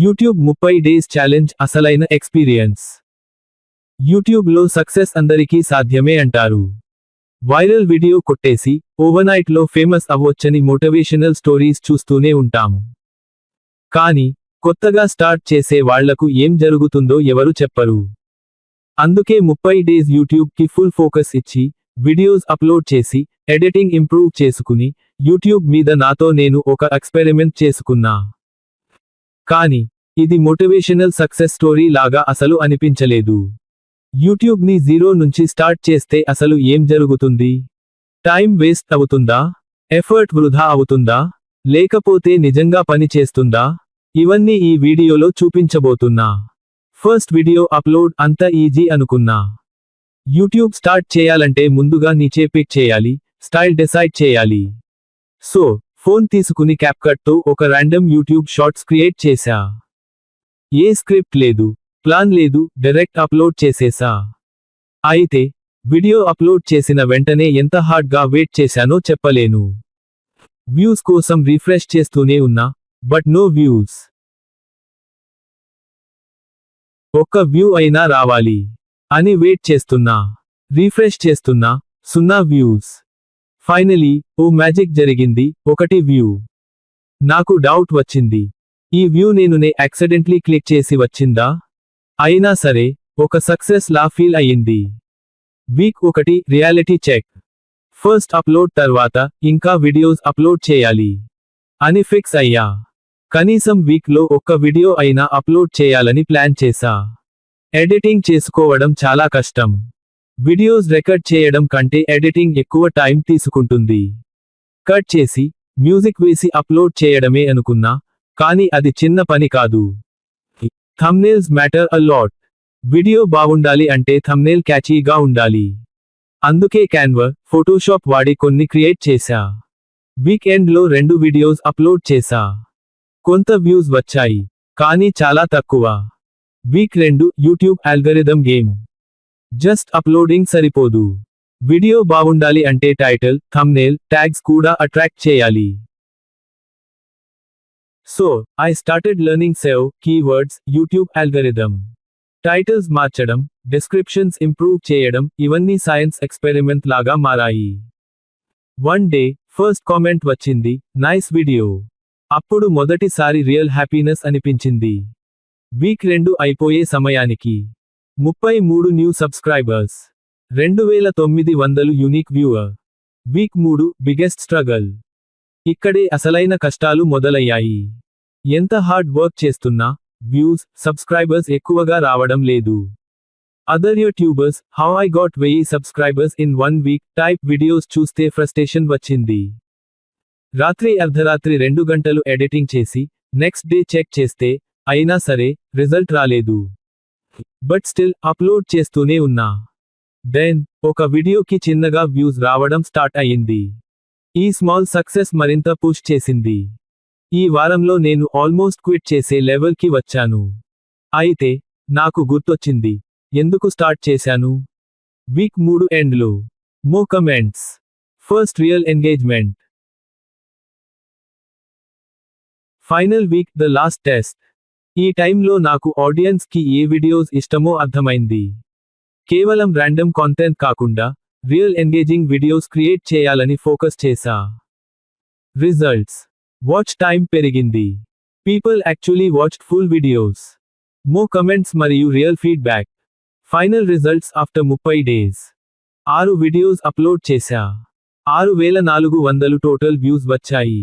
YouTube ముప్పై days challenge అసలైన experience. యూట్యూబ్లో సక్సెస్ అందరికీ సాధ్యమే అంటారు. వైరల్ వీడియో కొట్టేసి ఓవర్నైట్లో ఫేమస్ అవ్వొచ్చని మోటివేషనల్ స్టోరీస్ చూస్తూనే ఉంటాం. కానీ కొత్తగా స్టార్ట్ చేసే వాళ్ళకు ఏం జరుగుతుందో ఎవరు చెప్పరు. అందుకే ముప్పై డేస్ యూట్యూబ్కి ఫుల్ ఫోకస్ ఇచ్చి వీడియోస్ అప్లోడ్ చేసి ఎడిటింగ్ ఇంప్రూవ్ చేసుకుని యూట్యూబ్ మీద నాతో నేను ఒక ఎక్స్పెరిమెంట్ చేసుకున్నా. కానీ ఇది మోటివేషనల్ సక్సెస్ స్టోరీ లాగా అసలు అనిపించలేదు. యూట్యూబ్ని జీరో నుంచి స్టార్ట్ చేస్తే అసలు ఏం జరుగుతుంది? టైం వేస్ట్ అవుతుందా? ఎఫర్ట్ వృధా అవుతుందా? లేకపోతే నిజంగా పని చేస్తుందా? ఇవన్నీ ఈ వీడియోలో చూపించబోతున్నా. ఫస్ట్ వీడియో అప్లోడ్ అంత ఈజీ అనుకున్నా. యూట్యూబ్ స్టార్ట్ చేయాలంటే ముందుగా నీచే పిక్ చేయాలి స్టైల్ డిసైడ్ చేయాలి. సో ఫోన్ తీసుకుని క్యాప్కట్తో ఒక ర్యాండమ్ యూట్యూబ్ షార్ట్స్ క్రియేట్ చేశా. ఏ స్క్రిప్ట్ లేదు ప్లాన్ లేదు డైరెక్ట్ అప్లోడ్ చేసేసా అయితే వీడియో అప్లోడ్ చేసిన వెంటనే ఎంత హార్డ్గా వెయిట్ చేశానో చెప్పలేను. వ్యూస్ కోసం రిఫ్రెష్ చేస్తూనే ఉన్నా బట్ నో వ్యూస్ ఒక్క వ్యూ అయినా రావాలి అని వెయిట్ చేస్తున్నా రీఫ్రెష్ చేస్తున్నా సున్నా వ్యూస్ ఫైనలీ ఓ మ్యాజిక్ జరిగింది ఒకటి వ్యూ. నాకు డౌట్ వచ్చింది. ఈ వ్యూ నేను నే యాక్సిడెంట్లీ క్లిక్ చేసి వచ్చిందా? అయినా సరే ఒక సక్సెస్ లా ఫీల్ అయ్యింది. వీక్ ఒకటి రియాలిటీ చెక్. ఫస్ట్ అప్లోడ్ తర్వాత ఇంకా వీడియోస్ అప్లోడ్ చేయాలి. అని ఫిక్స్ అయ్యా. కనీసం వీక్లో ఒక్క వీడియో అయినా అప్లోడ్ చేయాలని ప్లాన్ చేశా. ఎడిటింగ్ చేసుకోవడం చాలా కష్టం. వీడియోస్ రికార్డ్ చేయడం కంటే ఎడిటింగ్ ఎక్కువ టైం తీసుకుంటుంది. కట్ చేసి మ్యూజిక్ వేసి అప్లోడ్ చేయడమే అనుకున్నా కానీ అది చిన్న పని కాదు. Thumbnails matter a lot. Video బాగుండాలి అంటే థమ్నేల్ క్యాచీగా ఉండాలి. అందుకే క్యాన్వర్ ఫోటోషాప్ వాడి కొన్ని క్రియేట్ చేశా. వీకెండ్లో రెండు వీడియోస్ అప్లోడ్ చేశా. కొంత వ్యూస్ వచ్చాయి కానీ చాలా తక్కువ. వీక్ రెండు YouTube algorithm game. Just uploading సరిపోదు. వీడియో బాగుండాలి అంటే టైటిల్ థంబ్నేల్ ట్యాగ్స్ కూడా అట్రాక్ట్ చేయాలి. So I started learning save keywords YouTube algorithm. Titles మార్చడం డిస్క్రిప్షన్స్ ఇంప్రూవ్ చేయడం ఇవన్నీ సైన్స్ ఎక్స్పెరిమెంట్ లాగా మారాయి. వన్ డే ఫస్ట్ కామెంట్ వచ్చింది నైస్ వీడియో. అప్పుడు మొదటిసారి రియల్ హ్యాపీనెస్ అనిపించింది. వీక్ రెండు అయిపోయే సమయానికి. ముప్పై మూడు న్యూ సబ్స్క్రైబర్స్ రెండు వేల తొమ్మిది వందలు యూనిక్ వ్యూవర్ వీక్ మూడు బిగ్గెస్ట్ స్ట్రగల్ ఇక్కడే అసలైన కష్టాలు మొదలయ్యాయి. ఎంత హార్డ్ వర్క్ చేస్తున్నా వ్యూస్ సబ్స్క్రైబర్స్ ఎక్కువగా రావడం లేదు. Other YouTubers how I got వెయ్యి subscribers in one week type videos చూస్తే ఫ్రస్టేషన్ వచ్చింది. రాత్రి అర్ధరాత్రి రెండు గంటలు ఎడిటింగ్ చేసి నెక్స్ట్ డే చెక్ చేస్తే అయినా సరే రిజల్ట్ రాలేదు. బట్ స్టిల్ అప్లోడ్ చేస్తూనే ఉన్నా. దెన్ ఒక వీడియోకి చిన్నగా వ్యూస్ రావడం స్టార్ట్ అయ్యింది. ఈ స్మాల్ సక్సెస్ మరింత పుష్ చేసింది. ఈ వారంలో నేను ఆల్మోస్ట్ క్విట్ చేసే లెవెల్కి వచ్చాను. అయితే నాకు గుర్తొచ్చింది. ఎందుకు స్టార్ట్ చేశాను? వీక్ మూడు ఎండ్లో. More comments. First real engagement. Final week the last test. ఈ టైంలో నాకు ఆడియన్స్కి ఏ వీడియోస్ ఇష్టమో అర్థమైంది. కేవలం ర్యాండమ్ కాంటెంట్ కాకుండా రియల్ ఎంగేజింగ్ వీడియోస్ క్రియేట్ చేయాలని ఫోకస్ చేశా. రిజల్ట్స్ వాచ్ టైం పెరిగింది. People actually watched full videos more comments మరియు real feedback final results after ముప్పై డేస్ ఆరు వీడియోస్ అప్లోడ్ చేశా. ఆరు వేల నాలుగు వందలు టోటల్ వ్యూస్ వచ్చాయి.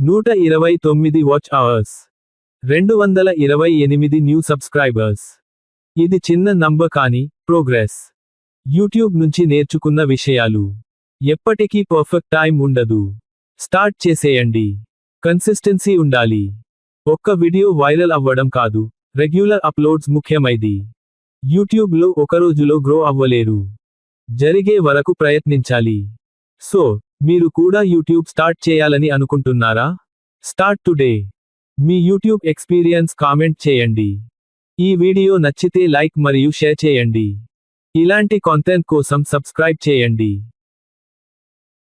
నూట ఇరవై తొమ్మిది వాచ్ అవర్స్ రెండు వందల ఇరవై ఎనిమిది న్యూ సబ్స్క్రైబర్స్. ఇది చిన్న నంబర్ కానీ ప్రోగ్రెస్. యూట్యూబ్ నుంచి నేర్చుకున్న విషయాలు. ఎప్పటికీ పర్ఫెక్ట్ టైం ఉండదు. స్టార్ట్ చేసేయండి. కన్సిస్టెన్సీ ఉండాలి. ఒక్క వీడియో వైరల్ అవ్వడం కాదు రెగ్యులర్ అప్లోడ్స్ ముఖ్యమైది యూట్యూబ్లో ఒక రోజులో గ్రో అవ్వలేరు. జరిగే వరకు ప్రయత్నించాలి. సో మీరు కూడా యూట్యూబ్ స్టార్ట్ చేయాలని అనుకుంటున్నారా? Start today. మీ యూట్యూబ్ ఎక్స్పీరియన్స్ కామెంట్ చేయండి. ఈ వీడియో నచ్చితే లైక్ మరియు షేర్ చేయండి. ఇలాంటి కాంటెంట్ కోసం సబ్స్క్రైబ్ చేయండి.